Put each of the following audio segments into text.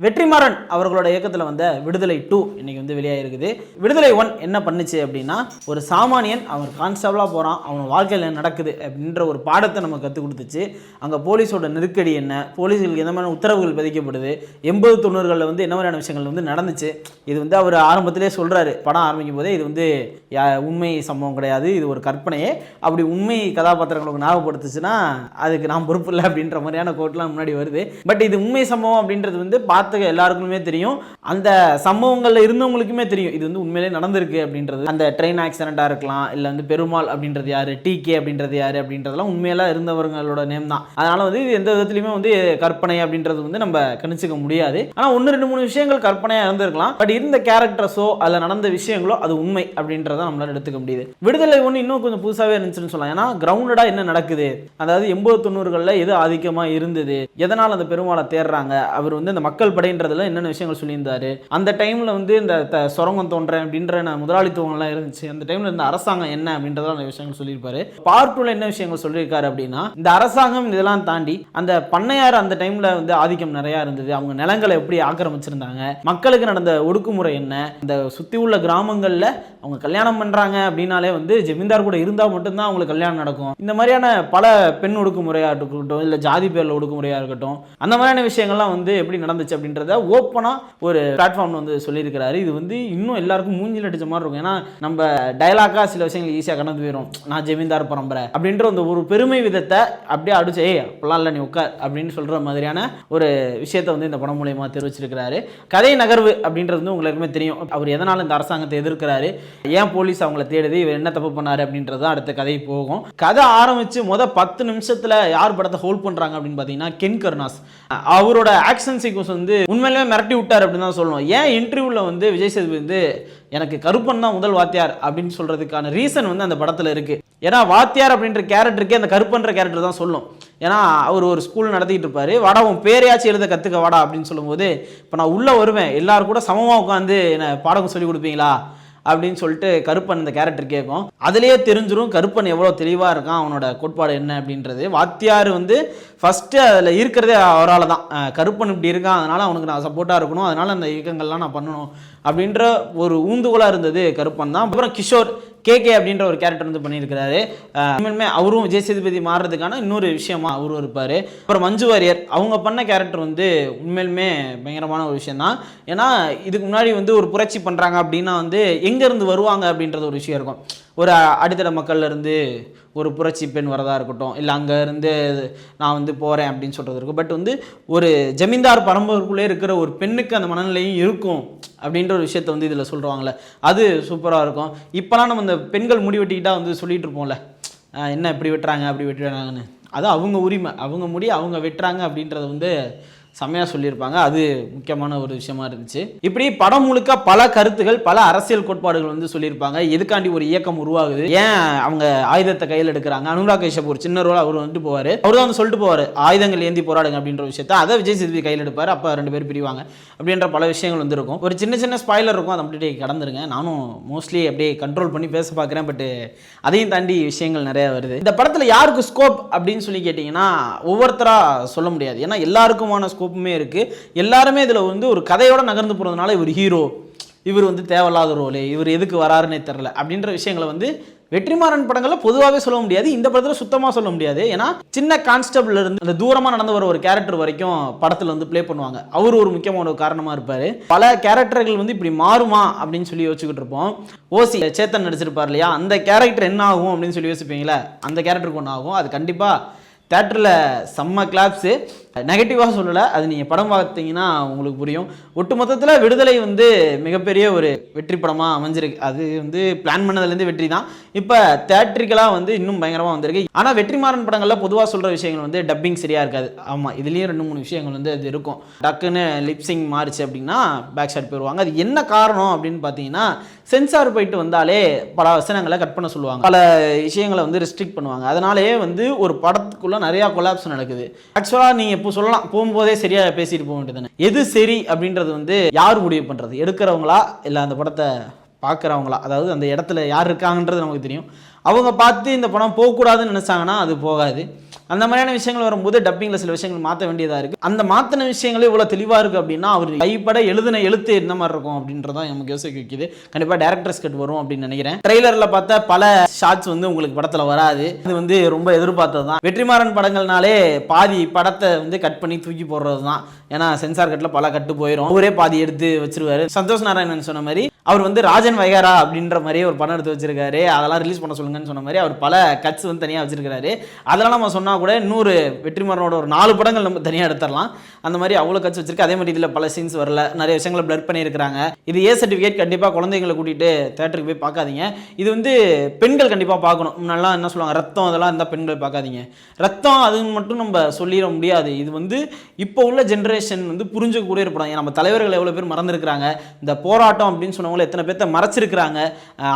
வெற்றிமாறன் அவர்களோட இயக்கத்தில் வந்த விடுதலை டூ இன்னைக்கு வந்து வெளியாகிருக்குது விடுதலை ஒன் என்ன பண்ணுச்சு அப்படின்னா ஒரு சாமானியன் அவன் கான்ஸ்டபிளாக போகிறான் அவன் வாழ்க்கையில் என்ன நடக்குது அப்படின்ற ஒரு பாடத்தை நம்ம கற்றுக் கொடுத்துச்சு. அங்கே போலீஸோட நெருக்கடி என்ன போலீஸுகளுக்கு எந்த மாதிரி உத்தரவுகள் விதிக்கப்படுது எண்பது தொண்ணூறுகளில் வந்து என்ன மாதிரியான விஷயங்கள் வந்து நடந்துச்சு இது வந்து அவர் ஆரம்பத்திலே சொல்கிறாரு படம் ஆரம்பிக்கும் போதே இது வந்து யா- உண்மை சம்பவம் கிடையாது இது ஒரு கற்பனையே. அப்படி உண்மை கதாபாத்திரங்களுக்கு ஞாபகப்படுத்துச்சுன்னா அதுக்கு நான் பொறுப்பு இல்லை அப்படின்ற மாதிரியான கோட்லாம் முன்னாடி வருது. பட் இது உண்மை சம்பவம் அப்படின்றது வந்து பார்த்து எல்லாருக்குமே தெரியும். அந்த சம்பவங்களில் இருந்தவங்களுக்குமே தெரியும். இது வந்து உண்மையிலே நடந்திருக்கு அப்படின்றது. அந்த ட்ரெயின் ஆக்சிடெண்ட்டாக இருக்கலாம் இல்லை வந்து பெருமாள் அப்படின்றது யாரு டிகே அப்படின்றது யாரு அப்படின்றதெல்லாம் உண்மையெல்லாம் இருந்தவங்களோட நேம் தான். அதனால் வந்து இது எந்த விதத்துலையுமே வந்து கற்பனை அப்படின்றது வந்து நம்ம கணிச்சிக்க முடியாது. ஆனால் ஒன்று ரெண்டு மூணு விஷயங்கள் கற்பனையாக இருந்திருக்கலாம். பட் இருந்த கேரக்டர்ஸோ அதில் நடந்த விஷயங்களோ அது உண்மை அப்படின்றத நம்மளால எடுத்துக்க முடியுது. விடுதலை ஒன்று இன்னும் கொஞ்சம் புதுசாகவே இருந்துச்சுன்னு சொல்லலாம். ஏன்னா கிரவுண்டடாக என்ன நடக்குது? அதாவது எண்பது தொண்ணூறுகளில் எது ஆதிக்கமாக இருந்தது? எதனால் அந்த பெருமாளை தேடுறாங்க? அவர் வந்து இந்த மக்கள் படைன்றதுல என்னென்ன விஷயங்கள் சொல்லியிருந்தாரு? அந்த டைமில் வந்து இந்த த- சுரங்கம் தோன்றேன் அப்படின்ற முதலாளித்துவம்லாம் இருந்துச்சு. அந்த டைமில் இந்த அரசாங்கம் என்ன அப்படின்றதெல்லாம் அந்த விஷயங்கள் சொல்லியிருப்பாரு. பார்ட் டூல என்ன விஷயங்கள் சொல்லியிருக்காரு அப்படின்னா இந்த அரசாங்கம் இதெல்லாம் தாண்டி அந்த பண்ணையார் அந்த டைமில் வந்து ஆதிக்கம் நிறையா இருந்தது. அவங்க நிலங்களை எப்படி ஆக்கிரமிச்சிருந்தாங்க? மக்களுக்கு நடந்த ஒடுக்குமுறை என்ன? இந்த சுற்றி உள்ள கிராமங்களில் அவங்க கல்யாணம் பண்ணுறாங்க அப்படின்னாலே வந்து ஜமீன்தார் கூட இருந்தால் மட்டும்தான் அவங்களுக்கு கல்யாணம் நடக்கும். இந்த மாதிரியான பல பெண் ஒடுக்குமுறையாக இருக்கட்டும் இல்லை ஜாதி பேரில் ஒடுக்குமுறையாக இருக்கட்டும் அந்த மாதிரியான விஷயங்கள்லாம் வந்து எப்படி நடந்துச்சு அப்படின்றத ஓப்பனாக ஒரு பிளாட்ஃபார்ம்னு வந்து சொல்லியிருக்கிறாரு. இது வந்து இன்னும் எல்லாருக்கும் மூஞ்சில் அடிச்ச மாதிரி இருக்கும். ஏன்னா நம்ம டயலாக்காக சில விஷயங்கள் ஈஸியாக கடந்து போயிடும் நான் ஜமீன்தார் பரம்பரை அப்படின்ற அந்த ஒரு பெருமை விதத்தை அப்படியே அடிச்சு ஏய் அப்படிலாம் இல்லை நீ உட்கார் அப்படின்னு சொல்கிற மாதிரியான ஒரு விஷயத்தை வந்து இந்த படம் மூலயமா தெரிவிச்சிருக்கிறாரு. கதை நகர்வு அப்படின்றது வந்து உங்களுக்குமே தெரியும். அவர் எதனால் இந்த அரசாங்கத்தை எதிர்க்கிறாரு? ஏன் போலீஸ் அவங்கள தேடுது? இவர் என்ன தப்பு பண்ணாரு? அப்படின்றது தான் அடுத்த கதை போகும். கதை ஆரம்பித்து முத பத்து நிமிஷத்தில் யார் படத்தை ஹோல்ட் பண்ணுறாங்க அப்படின்னு பார்த்தீங்கன்னா கென் கருணாஸ். அவரோட ஆக்ஷன் சீக்வன்ஸ் வந்து உண்மையிலேயே மிரட்டி விட்டார் அப்படின்னு தான் சொல்லணும். ஏன் இன்டர்வியூவில் வந்து விஜய் சேதுபதி வந்து எனக்கு கருப்பன் தான் முதல் வாத்தியார் அப்படின்னு சொல்றதுக்கான ரீசன் வந்து அந்த படத்தில் இருக்கு. ஏன்னா வாத்தியார் அப்படின்ற கேரக்டருக்கே அந்த கருப்பன்ற கேரக்டர் தான் சொல்லும் ஏன்னா அவர் ஒரு ஸ்கூல் நடத்திட்டு இருப்பாரு. வாடா உன் பேரையாச்சும் எழுத கற்றுக்க வாடா அப்படின்னு சொல்லும்போது இப்போ நான் உள்ளே வருவேன். எல்லாரும் கூட சமமாக உட்காந்து என்ன பாடம் சொல்லி கொடுப்பீங்களா? அப்படின்னு சொல்லிட்டு கருப்பன் இந்த கேரக்டர் கேட்கும். அதுலேயே தெரிஞ்சிடும் கருப்பன் எவ்வளோ தெளிவாக இருக்கான் அவனோட கோட்பாடு என்ன அப்படின்றது. வாத்தியார் வந்து ஃபஸ்ட்டு அதில் இருக்கிறதே அவரால் தான். கருப்பன் இப்படி இருக்கான் அதனால் அவனுக்கு நான் சப்போர்ட்டாக இருக்கணும் அதனால் அந்த இயக்கங்கள்லாம் நான் பண்ணணும் அப்படின்ற ஒரு ஊந்துகோலாக இருந்தது கருப்பன் தான். அப்புறம் கிஷோர் கேகே அப்படின்ற ஒரு கேரக்டர் வந்து பண்ணியிருக்கிறாரு. உண்மையுமே அவரும் விஜய் சேதுபதி மாறுறதுக்கான இன்னொரு விஷயமா அவரும் இருப்பார். அப்புறம் மஞ்சு வாரியர் அவங்க பண்ண கேரக்டர் வந்து உண்மையிலுமே பயங்கரமான ஒரு விஷயம் தான் ஏன்னா இதுக்கு முன்னாடி வந்து ஒரு புரட்சி பண்ணுறாங்க அப்படின்னா வந்து எங்கேருந்து வருவாங்க அப்படின்றது ஒரு விஷயம் இருக்கும். ஒரு அடித்தட மக்கள்லேருந்து ஒரு புரட்சி பெண் வரதா இருக்கட்டும் இல்லை அங்கேருந்து நான் வந்து போகிறேன் அப்படின்னு சொல்கிறது இருக்கும். பட் வந்து ஒரு ஜமீன்தார் பரம்பரைக்குள்ளே இருக்கிற ஒரு பெண்ணுக்கு அந்த மனநிலையும் இருக்கும். அப்படின்ற ஒரு விஷயத்த வந்து இதில் சொல்கிறாங்களே அது சூப்பராக இருக்கும். இப்போலாம் நம்ம இந்த பெண்கள் முடி வெட்டிக்கிட்டால் வந்து சொல்லிகிட்டு இருப்போம்ல. என்ன இப்படி வெட்டுறாங்க அப்படி வெட்டுறாங்கன்னு. அது அவங்க உரிமை. அவங்க முடி அவங்க வெட்டுறாங்க அப்படின்றத வந்து செம்மையாக சொல்லியிருப்பாங்க. அது முக்கியமான ஒரு விஷயமா இருந்துச்சு. இப்படி படம் முழுக்க பல கருத்துகள் பல அரசியல் கோட்பாடுகள் வந்து சொல்லியிருப்பாங்க. எதுக்காண்டி ஒரு இயக்கம் உருவாகுது? ஏன் அவங்க ஆயுதத்தை கையில் எடுக்கிறாங்க? அனுராக் கஷ்யப் ஒரு சின்ன ரோல் அவர் வந்துட்டு போவார். அவர் தான் வந்து சொல்லிட்டு போவார் ஆயுதங்கள் ஏந்தி போராடுங்க அப்படின்ற விஷயத்த. அதை விஜய் சேதுபதி கையில் எடுப்பார். அப்போ ரெண்டு பேர் பிரிவாங்க. அப்படின்ற பல விஷயங்கள் வந்து இருக்கும். ஒரு சின்ன சின்ன ஸ்பாய்லர் இருக்கும். அதை அப்படியே கடந்துருங்க. நானும் மோஸ்ட்லி அப்படியே கண்ட்ரோல் பண்ணி பேச பார்க்குறேன். பட் அதையும் தாண்டி விஷயங்கள் நிறையா வருது. இந்த படத்தில் யாருக்கு ஸ்கோப் அப்படின்னு சொல்லி கேட்டிங்கன்னா ஒவ்வொருத்தராக சொல்ல முடியாது. ஏன்னா எல்லாருக்குமான ஸ்கோப் ஸ்கோப்புமே இருக்குது எல்லாருமே இதில் வந்து ஒரு கதையோட நகர்ந்து போகிறதுனால இவர் ஹீரோ இவர் வந்து தேவையில்லாத ரோலு இவர் எதுக்கு வராருன்னே தெரில அப்படின்ற விஷயங்களை வந்து வெற்றிமாறன் படங்களில் பொதுவாகவே சொல்ல முடியாது. இந்த படத்தில் சுத்தமாக சொல்ல முடியாது. ஏன்னா சின்ன கான்ஸ்டபிள் இருந்து அந்த தூரமாக நடந்து வர ஒரு கேரக்டர் வரைக்கும் படத்தில் வந்து ப்ளே பண்ணுவாங்க. அவர் ஒரு முக்கியமான ஒரு காரணமாக இருப்பார். பல கேரக்டர்கள் வந்து இப்படி மாறுமா அப்படின்னு சொல்லி யோசிச்சுக்கிட்டு இருப்போம். ஓசி சேத்தன் நடிச்சிருப்பார் இல்லையா? அந்த கேரக்டர் என்ன ஆகும் அப்படின்னு சொல்லி யோசிப்பீங்களே? அந்த கேரக்டருக்கு ஒன்று ஆகும். அது கண்டிப்பாக தேட்டரில் செம்ம கிளாப்ஸு நெகட்டிவாக சொல்லலை. அது நீங்கள் படம் பார்த்தீங்கன்னா உங்களுக்கு புரியும். ஒட்டு மொத்தத்தில் விடுதலை வந்து மிகப்பெரிய ஒரு வெற்றி படமாக அமைஞ்சிருக்கு அது வந்து பிளான் பண்ணதுலேருந்து வெற்றி தான். இப்போ தேட்ரிக்கலாக வந்து இன்னும் பயங்கரமாக வந்திருக்கு. ஆனால் வெற்றிமாறன் படங்களில் பொதுவாக சொல்கிற விஷயங்கள் வந்து டப்பிங் சரியாக இருக்காது. ஆமாம் இதுலேயும் ரெண்டு மூணு விஷயங்கள் வந்து அது இருக்கும். டக்குன்னு லிப்ஸிங் மாறிச்சு அப்படின்னா பேக் ஷாட் போயிடுவாங்க அது என்ன காரணம் அப்படின்னு பார்த்தீங்கன்னா சென்சார் போயிட்டு வந்தாலே பல வசனங்களை கட் பண்ண சொல்லுவாங்க. பல விஷயங்களை வந்து ரெஸ்ட்ரிக்ட் பண்ணுவாங்க. அதனாலேயே வந்து ஒரு படத்துக்குள்ள நிறையா கொலாப்ஸ் நடக்குது. ஆக்சுவலாக நீங்கள் இப்போ சொல்லலாம் போகும்போதே சரியாக பேசிட்டு போக வேண்டியது எது சரி அப்படின்றது வந்து யார் முடிவு பண்ணுறது எடுக்கிறவங்களா இல்லை அந்த படத்தை பார்க்குறவங்களா? அதாவது அந்த இடத்துல யார் இருக்காங்கன்றது நமக்கு தெரியும். அவங்க பார்த்து இந்த படம் போகக்கூடாதுன்னு நினச்சாங்கன்னா அது போகாது. அந்த மாதிரியான விஷயங்கள் வரும்போது டப்பிங்கில் சில விஷயங்கள் மாற்ற வேண்டியதாக இருக்குது அந்த மாற்றின விஷயங்களே இவ்வளோ தெளிவாக இருக்குது அப்படின்னா அவர் கைப்பட எழுதின எழுத்து என்ன மாதிரி இருக்கும் அப்படின்றதான் நமக்கு யோசிக்க வைக்குது. கண்டிப்பாக டேரக்டர்ஸ் கட் வரும் அப்படின்னு நினைக்கிறேன். ட்ரெய்லரில் பார்த்தா பல ஷாட்ஸ் வந்து உங்களுக்கு படத்தில் வராது. இது வந்து ரொம்ப எதிர்பார்த்தது தான் வெற்றிமாறன் படங்கள்னாலே பாதி படத்தை வந்து கட் பண்ணி தூக்கி போடுறது தான் ஏன்னா சென்சார் கட்டில் பல கட்டு போயிடும் அவரே பாதி எடுத்து வச்சிருவாரு. சந்தோஷ் நாராயணன் சொன்ன மாதிரி அவர் வந்து ராஜன் வைகாரா அப்படின்ற மாதிரியே ஒரு படம் எடுத்து வச்சிருக்காரு. அதெல்லாம் ரிலீஸ் பண்ண சொல்லுங்கன்னு சொன்ன மாதிரி அவர் பல கட்ஸ் வந்து தனியாக வச்சிருக்காரு அதெல்லாம் நம்ம சொன்னால் கூட இன்னொரு வெற்றிமாறனோட ஒரு நாலு படங்கள் நம்ம தனியாக எடுத்துடலாம். அந்த மாதிரி அவ்வளோ கட்ஸ் வச்சிருக்கு. அதே மாதிரி இதில் பல சீன்ஸ் வரல. நிறைய விஷயங்களை பிளர் பண்ணியிருக்கிறாங்க. இது ஏ சர்டிஃபிகேட் கண்டிப்பாக குழந்தைங்களை கூட்டிகிட்டு தேட்டருக்கு போய் பார்க்காதீங்க. இது வந்து பெண்கள் கண்டிப்பாக பார்க்கணும். முன்னெல்லாம் என்ன சொல்லுவாங்க? ரத்தம் அதெல்லாம் இருந்தால் பெண்கள் பார்க்காதீங்க. ரத்தம் அதுன்னு மட்டும் நம்ம சொல்லிட முடியாது. இது வந்து இப்போ உள்ள ஜென்ரேஷன் வந்து புரிஞ்சுக்கக்கூடிய ஒரு படம். நம்ம தலைவர்கள் எவ்வளோ பேர் மறந்துருக்கிறாங்க. இந்த போராட்டம் அப்படின்னு இருக்கிறவங்கள எத்தனை பேர்த்த மறைச்சிருக்கிறாங்க.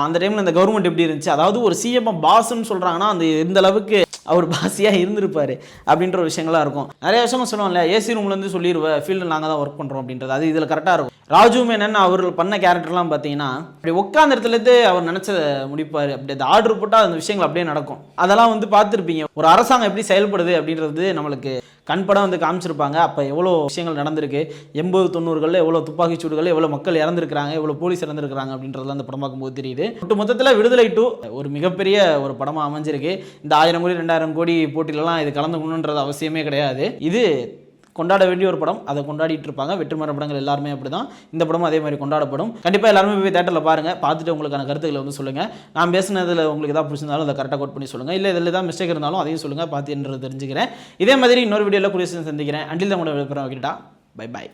அந்த டைமில் இந்த கவர்மெண்ட் எப்படி இருந்துச்சு? அதாவது ஒரு சிஎம் பாஸ்ன்னு சொல்கிறாங்கன்னா அந்த இந்த அளவுக்கு அவர் பாசியாக இருந்திருப்பாரு அப்படின்ற ஒரு இருக்கும். நிறைய விஷயமா சொல்லுவாங்கல்ல ஏசி ரூம்லேருந்து சொல்லிடுவேன் ஃபீல்டில் நாங்கள் தான் ஒர்க் பண்ணுறோம் அப்படின்றது. அது இதில் கரெக்டாக இருக்கும். ராஜு மேனன் அவர்கள் பண்ண கேரக்டர்லாம் பார்த்தீங்கன்னா அப்படி உட்காந்த இடத்துலேருந்து அவர் நினச்சதை முடிப்பார். அப்படி அந்த ஆர்டர் போட்டால் அந்த விஷயங்கள் அப்படியே நடக்கும். அதெல்லாம் வந்து பார்த்துருப்பீங்க. ஒரு அரசாங்கம் எப்படி செயல்படுது அப்படின்றது நம்மளுக்கு கண்படம் வந்து காமிச்சிருப்பாங்க. அப்போ எவ்வளோ விஷயங்கள் நடந்திருக்கு? எண்பது தொண்ணூறுகளில் எவ்வளோ துப்பாக்கி சூடுகளில் எவ்வளோ மக்கள் இறந்துருக்காங்க எவ்வளோ போலீஸ் இறந்துருக்காங்க அப்படின்றதுலாம் அந்த படம் பார்க்கும்போது தெரியுது. ஒட்டு மொத்தத்தில் விடுதலை டூ ஒரு மிகப்பெரிய ஒரு படமாக அமைஞ்சிருக்கு. இந்த ஆயிரம் கோடி ரெண்டாயிரம் கோடி போட்டிலலாம் இது கலந்துக்கணுன்றது அவசியமே கிடையாது. இது கொண்டாட வேண்டிய ஒரு படம். அதை கொண்டாடிட்டு இருப்பாங்க. வெற்றிமாற படங்கள் எல்லாருமே அப்படி தான் இந்த படமும் அதே மாதிரி கொண்டாடப்படும். கண்டிப்பாக எல்லாருமே போய் தேட்டரில் பாருங்கள் பார்த்துட்டு உங்களுக்கான கருத்துக்களை வந்து சொல்லுங்கள் நான் பேசினதில் உங்களுக்கு எதாவது பிடிச்சிருந்தாலும் அதை கரெக்டாக கோட் பண்ணி சொல்லுங்கள் இல்லை இதில் தான் மிஸ்டேக் இருந்தாலும் அதையும் சொல்லுங்கள் பார்த்து என்று தெரிஞ்சுக்கிறேன். இதே மாதிரி இன்னொரு வீடியோவில் குறித்து சந்திக்கிறேன். அண்டில் தான் கூட விழுப்புரம் வைக்கிட்டா. Bye bye